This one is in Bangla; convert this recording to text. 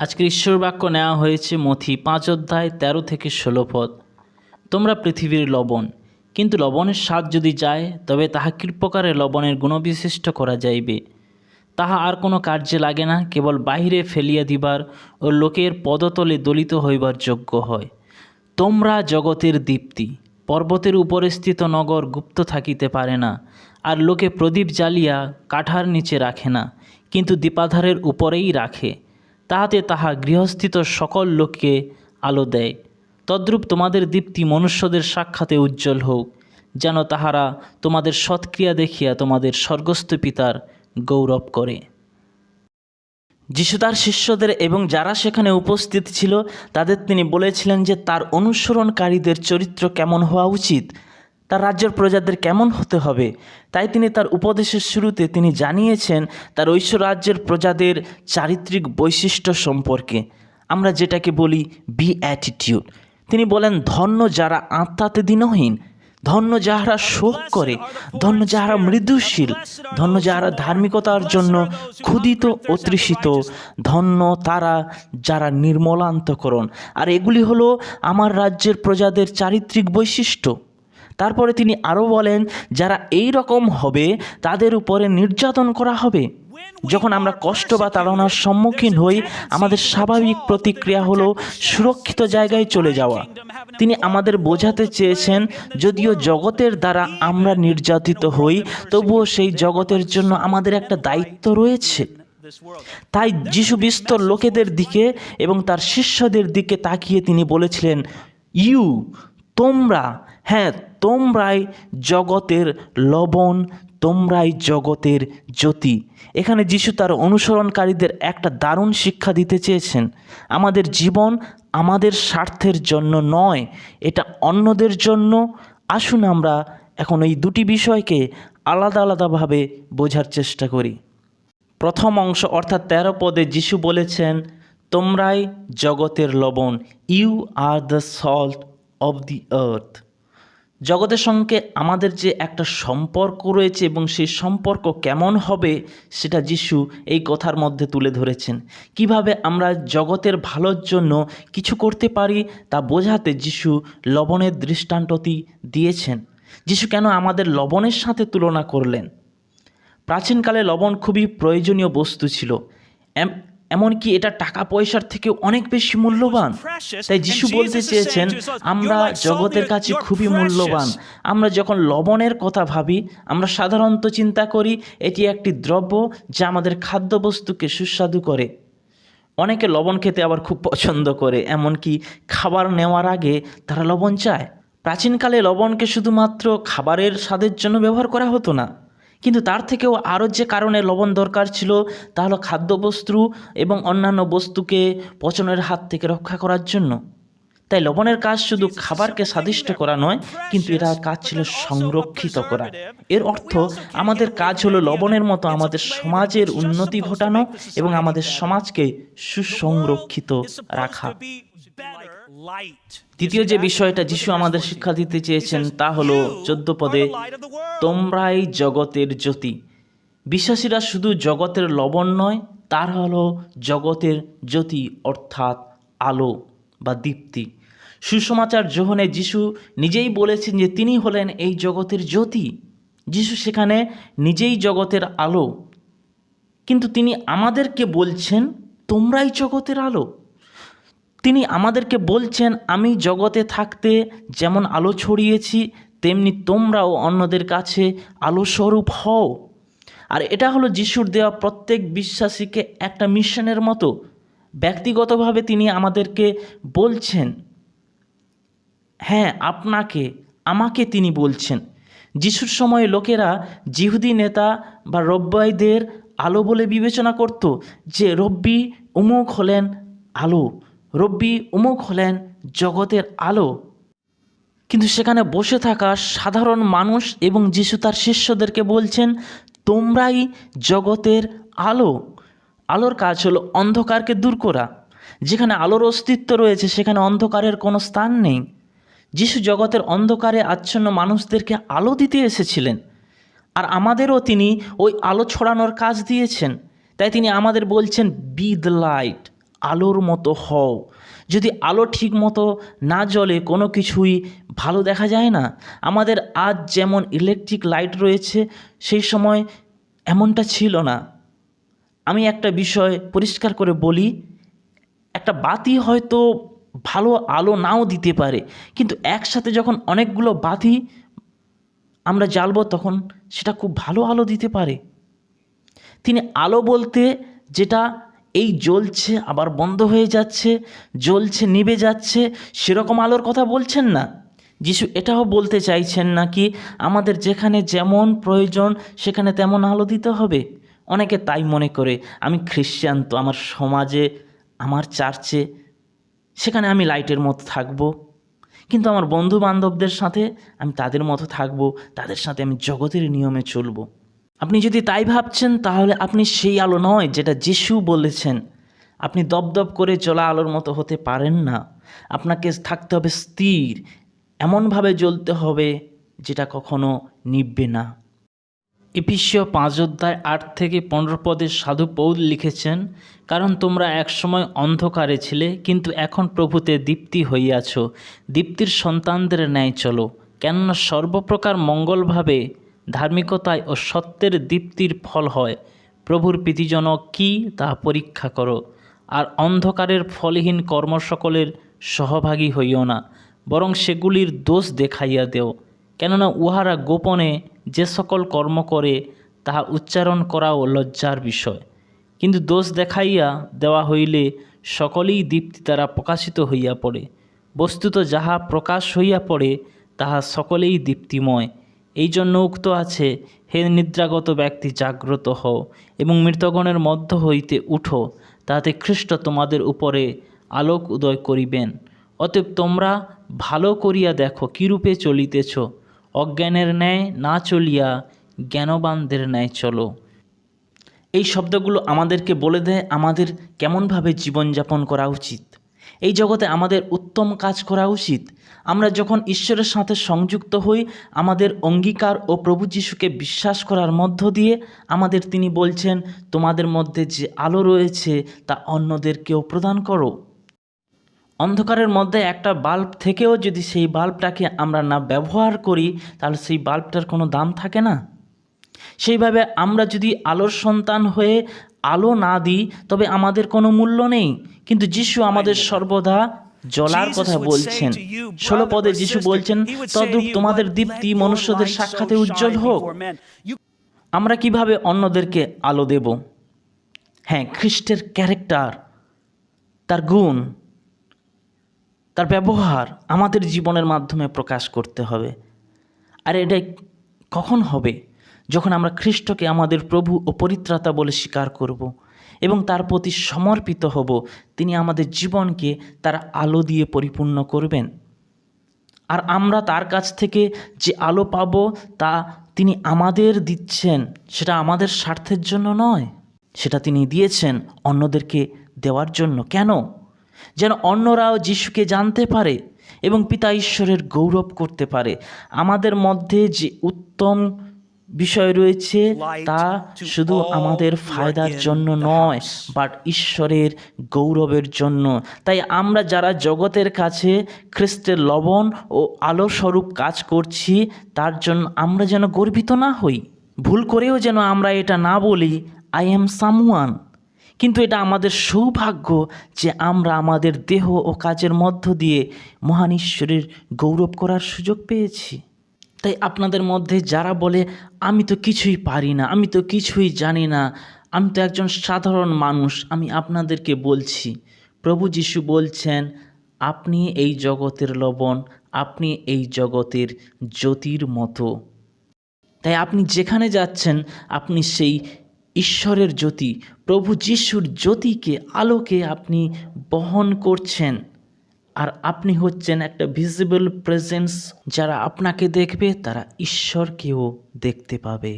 আজকের ঈশ্বর বাক্য নেওয়া হয়েছে মথি পাঁচ অধ্যায় তেরো থেকে ষোলো পদ। তোমরা পৃথিবীর লবণ, কিন্তু লবণের স্বাদ যদি যায়, তবে তাহা কৃপকারে লবণের গুণবিশিষ্ট করা যাইবে। তাহা আর কোনো কার্যে লাগে না, কেবল বাহিরে ফেলিয়া দিবার ও লোকের পদতলে দলিত হইবার যোগ্য হয়। তোমরা জগতের দীপ্তি, পর্বতের উপরে স্থিত নগর গুপ্ত থাকিতে পারে না, আর লোকে প্রদীপ জ্বালিয়া কাঠার নিচে রাখে না, কিন্তু দীপাধারের উপরেই রাখে। তাহাতে তাহা গৃহস্থিত সকল লোককে আলো দেয়। তদ্রূপ তোমাদের দীপ্তি মনুষ্যদের সাক্ষাতে উজ্জ্বল হোক, যেন তাহারা তোমাদের সৎক্রিয়া দেখিয়া তোমাদের স্বর্গস্থ পিতার গৌরব করে। যিশু তার শিষ্যদের এবং যারা সেখানে উপস্থিত ছিল, তাদের তিনি বলেছিলেন যে তার অনুসরণকারীদের চরিত্র কেমন হওয়া উচিত? তার রাজ্যের প্রজাদের কেমন হতে হবে? তাই তিনি তার উপদেশের শুরুতে তিনি জানিয়েছেন, তার ঐশ্বর রাজ্যের প্রজাদের চারিত্রিক বৈশিষ্ট্য সম্পর্কে। আমরা যেটাকে বলি বি অ্যাটিটিউড তিনি বলেন, ধন্য যারা আত্মাতে দিনহীন, ধন্য যাহারা শোক করে, ধন্য যাহারা মৃদুশীল, ধন্য যাহারা ধার্মিকতার জন্য ক্ষুদিত ও তৃষিত, ধন্য তারা যারা নির্মলান্তকরণ। আর এগুলি হলো আমার রাজ্যের প্রজাদের চারিত্রিক বৈশিষ্ট্য। তারপরে তিনি আরও বলেন, যারা এই রকম হবে, তাদের উপরে নির্যাতন করা হবে। যখন আমরা কষ্ট বা তাড়নার সম্মুখীন হই, আমাদের স্বাভাবিক প্রতিক্রিয়া হলো সুরক্ষিত জায়গায় চলে যাওয়া। তিনি আমাদের বোঝাতে চেয়েছেন, যদিও জগতের দ্বারা আমরা নির্যাতিত হই, তবুও সেই জগতের জন্য আমাদের একটা দায়িত্ব রয়েছে। তাই যিশু বিস্তর লোকেদের দিকে এবং তার শিষ্যদের দিকে তাকিয়ে তিনি বলেছিলেন, ইউ, তোমরা হ্যাঁ তোমরাই জগতের লবণ, তোমরাই জগতের জ্যোতি। এখানে যিশু তার অনুসরণকারীদের একটা দারুণ শিক্ষা দিতে চেয়েছেন। আমাদের জীবন আমাদের স্বার্থের জন্য নয়, এটা অন্যদের জন্য। আসুন আমরা এখন এই দুটি বিষয়কে আলাদা আলাদাভাবে বোঝার চেষ্টা করি। প্রথম অংশ, অর্থাৎ তেরো পদে যিশু বলেছেন, তোমরাই জগতের লবণ you are the salt of the earth জগতের সঙ্গে আমাদের যে একটা সম্পর্ক রয়েছে এবং সেই সম্পর্ক কেমন হবে সেটা যিশু এই কথার মধ্যে তুলে ধরেছেন। কীভাবে আমরা জগতের ভালোর জন্য কিছু করতে পারি তা বোঝাতে যিশু লবণের দৃষ্টান্তটি দিয়েছেন। যিশু কেন আমাদের লবণের সাথে তুলনা করলেন? প্রাচীনকালে লবণ খুবই প্রয়োজনীয় বস্তু ছিল। এমনকি এটা টাকা পয়সার থেকে অনেক বেশি মূল্যবান। তাই যিশু বলতে চেয়েছেন আমরা জগতের কাছে খুবই মূল্যবান। আমরা যখন লবণের কথা ভাবি আমরা সাধারণত চিন্তা করি এটি একটি দ্রব্য যা আমাদের খাদ্যবস্তুকে সুস্বাদু করে। অনেকে লবণ খেতে আবার খুব পছন্দ করে এমনকি খাবার নেওয়ার আগে তারা লবণ চায়। প্রাচীনকালে লবণকে শুধুমাত্র খাবারের স্বাদের জন্য ব্যবহার করা হতো না। কিন্তু তার থেকেও আরও যে কারণে লবণ দরকার ছিল তা হলো খাদ্যবস্তু এবং অন্যান্য বস্তুকে পচনের হাত থেকে রক্ষা করার জন্য। তাই লবণের কাজ শুধু খাবারকে স্বাদিষ্ট করা নয়, কিন্তু এটার কাজ ছিল সংরক্ষিত করা। এর অর্থ আমাদের কাজ হলো লবণের মতো আমাদের সমাজের উন্নতি ঘটানো এবং আমাদের সমাজকে সুসংরক্ষিত রাখা। তৃতীয় যে বিষয়টা যিশু আমাদের শিক্ষা দিতে চেয়েছেন তা হলো চোদ্দ পদে তোমরাই জগতের জ্যোতি। বিশ্বাসীরা শুধু জগতের লবণ নয় তার হলো জগতের জ্যোতি অর্থাৎ আলো বা দীপ্তি। সুসমাচার যোহনে যিশু নিজেই বলেছেন যে তিনি হলেন এই জগতের জ্যোতি। যিশু সেখানে নিজেই জগতের আলো। কিন্তু তিনি আমাদেরকে বলছেন তোমরাই জগতের আলো। তিনি আমাদেরকে বলছেন, আমি জগতে থাকতে যেমন আলো ছড়িয়েছি, তেমনি তোমরাও অন্যদের কাছে আলো স্বরূপ হও। আর এটা হলো যিশুর দেওয়া প্রত্যেক বিশ্বাসীকে একটা মিশনের মতো। ব্যক্তিগতভাবে তিনি আমাদেরকে বলছেন হ্যাঁ আপনাকে, আমাকে তিনি বলছেন। যিশুর সময়ে লোকেরা জিহুদি নেতা বা রব্বাইদের আলো বলে বিবেচনা করত যে রব্বি উমুক হলেন আলো। রব্বি উমুক হলেন জগতের আলো। কিন্তু সেখানে বসে থাকা সাধারণ মানুষ এবং যিশু তার শিষ্যদেরকে বলছেন, তোমরাই জগতের আলো। আলোর কাজ হলো অন্ধকারকে দূর করা। যেখানে আলোর অস্তিত্ব রয়েছে, সেখানে অন্ধকারের কোনো স্থান নেই। যিশু জগতের অন্ধকারে আচ্ছন্ন মানুষদেরকে আলো দিতে এসেছিলেন। আর আমাদেরও তিনি ওই আলো ছড়ানোর কাজ দিয়েছেন। তাই তিনি আমাদের বলছেন বি দ্য লাইট আলোর মতো হও। যদি আলো ঠিক মতো না জ্বলে কোনো কিছুই ভালো দেখা যায় না, আমাদের আজ যেমন ইলেকট্রিক লাইট রয়েছে, সেই সময় এমনটা ছিল না। আমি একটা বিষয় পরিষ্কার করে বলি, একটা বাতি হয়তো ভালো আলো নাও দিতে পারে, কিন্তু একসাথে যখন অনেকগুলো বাতি আমরা জ্বালবো তখন সেটা খুব ভালো আলো দিতে পারে। তিনি আলো বলতে যেটা এই জ্বলছে, আবার বন্ধ হয়ে যাচ্ছে, জ্বলছে, নিভে যাচ্ছে, সেরকম আলোর কথা বলছেন না। যিশু এটাও বলতে চাইছেন না কি, আমাদের যেখানে যেমন প্রয়োজন, সেখানে তেমন আলো দিতে হবে। অনেকে তাই মনে করে, আমি খ্রিশ্চান তো আমার সমাজে, আমার চার্চে, সেখানে আমি লাইটের মতো থাকব। কিন্তু আমার বন্ধু বান্ধবদের সাথে আমি তাদের মতো থাকব, তাদের সাথে আমি জগতের নিয়মে চলবো। আপনি যদি তাই ভাবছেন, তাহলে আপনি সেই আলো নয় যেটা যিশু বলেছেন। আপনি দপদপ করে চলা আলোর মতো হতে পারেন না। আপনাকে থাকতে হবে স্থির। এমনভাবে জ্বলতে হবে যেটা কখনো নিববে না। এপিসীয় পাঁচ অধ্যায় আট থেকে পনেরো পদের সাধু পৌল লিখেছেন, কারণ তোমরা একসময় অন্ধকারে ছিলে, কিন্তু এখন প্রভুতে দীপ্তি হইয়াছ। দীপ্তির সন্তানদের ন্যায় চলো। কেননা সর্বপ্রকার মঙ্গলভাবে ধার্মিকতায় ও সত্যের দীপ্তির ফল হয়। প্রভুর প্রীতিজনক কি তা পরীক্ষা করো। আর অন্ধকারের ফলহীন কর্ম সকলের সহভাগী হইও না, বরং সেগুলির দোষ দেখাইয়া দেও। কেননা উহারা গোপনে যে সকল কর্ম করে, তাহা উচ্চারণ করাও লজ্জার বিষয়। কিন্তু দোষ দেখাইয়া দেওয়া হইলে সকলেই দীপ্তি দ্বারা প্রকাশিত হইয়া পড়ে। বস্তুত যাহা প্রকাশ হইয়া পড়ে, তাহা সকলেই দীপ্তিময়। এই জন্য উক্ত আছে, হে নিদ্রাগত ব্যক্তি, জাগ্রত হও এবং মৃতগণের মধ্য হইতে উঠো, তাহাতে খ্রিস্ট তোমাদের উপরে আলোক উদয় করিবেন। অতএব তোমরা ভালো করিয়া দেখো, কিরূপে চলিতেছ। অজ্ঞানের ন্যায় না চলিয়া জ্ঞানবানদের ন্যায় চলো। এই শব্দগুলো আমাদেরকে বলে দেয় আমাদের কেমনভাবে জীবনযাপন করা উচিত। এই জগতে আমাদের উত্তম কাজ করা উচিত। আমরা যখন ঈশ্বরের সাথে সংযুক্ত হই, আমাদের অঙ্গীকার ও প্রভু যিশুকে বিশ্বাস করার মধ্য দিয়ে আমাদের তিনি বলছেন, তোমাদের মধ্যে যে আলো রয়েছে, তা অন্যদেরকেও প্রদান করো। অন্ধকারের মধ্যে একটা বাল্ব থেকেও যদি সেই বাল্বটাকে আমরা না ব্যবহার করি, তাহলে সেই বাল্বটার কোনো দাম থাকে না? সেইভাবে আমরা যদি আলোর সন্তান হয়ে আলো না দিই তবে আমাদের কোনো মূল্য নেই। কিন্তু যিশু আমাদের সর্বদা জ্বলার কথা বলছেন। ষোলো পদে যিশু বলছেন তদ্রূপ তোমাদের দীপ্তি মনুষ্যদের সাক্ষাতে উজ্জ্বল হোক। আমরা কীভাবে অন্যদেরকে আলো দেব? হ্যাঁ খ্রিস্টের ক্যারেক্টার তার গুণ তার ব্যবহার আমাদের জীবনের মাধ্যমে প্রকাশ করতে হবে। আর এটা কখন হবে? যখন আমরা খ্রিস্টকে আমাদের প্রভু ও পরিত্রাতা বলে স্বীকার করব এবং তার প্রতি সমর্পিত হব, তিনি আমাদের জীবনকে তার আলো দিয়ে পরিপূর্ণ করবেন। আর আমরা তার কাছ থেকে যে আলো পাব, তা তিনি আমাদের দিচ্ছেন, সেটা আমাদের স্বার্থের জন্য নয়। সেটা তিনি দিয়েছেন অন্যদেরকে দেওয়ার জন্য। কেন? যেন অন্যরাও যিশুকে জানতে পারে এবং পিতা ঈশ্বরের গৌরব করতে পারে। আমাদের মধ্যে যে উত্তম বিষয় রয়েছে তা শুধু আমাদের ফায়দার জন্য নয় বাট ঈশ্বরের গৌরবের জন্য। তাই আমরা যারা জগতের কাছে খ্রিস্টের লবণ ও আলো স্বরূপ কাজ করছি তার জন্য আমরা যেন গর্বিত না হই। ভুল করেও যেন আমরা এটা না বলি আই এম সামওয়ান কিন্তু এটা আমাদের সৌভাগ্য যে আমরা আমাদের দেহ ও কাজের মধ্য দিয়ে মহান ঈশ্বরের গৌরব করার সুযোগ পেয়েছি। তাই আপনাদের মধ্যে যারা বলে, আমি তো কিছুই পারি না, আমি তো কিছুই জানি না, আমি তো একজন সাধারণ মানুষ, আমি আপনাদেরকে বলছি। প্রভু যিশু বলছেন, আপনি এই জগতের লবণ, আপনি এই জগতের জ্যোতির মতো। তাই আপনি যেখানে যাচ্ছেন, আপনি সেই ঈশ্বরের জ্যোতি, প্রভু যিশুর জ্যোতিকে, আলোকে আপনি বহন করছেন। আর আপনি হচ্ছেন একটা ভিজিবল প্রেজেন্স যারা আপনাকে দেখবে তারা ঈশ্বরকেও দেখতে পাবে।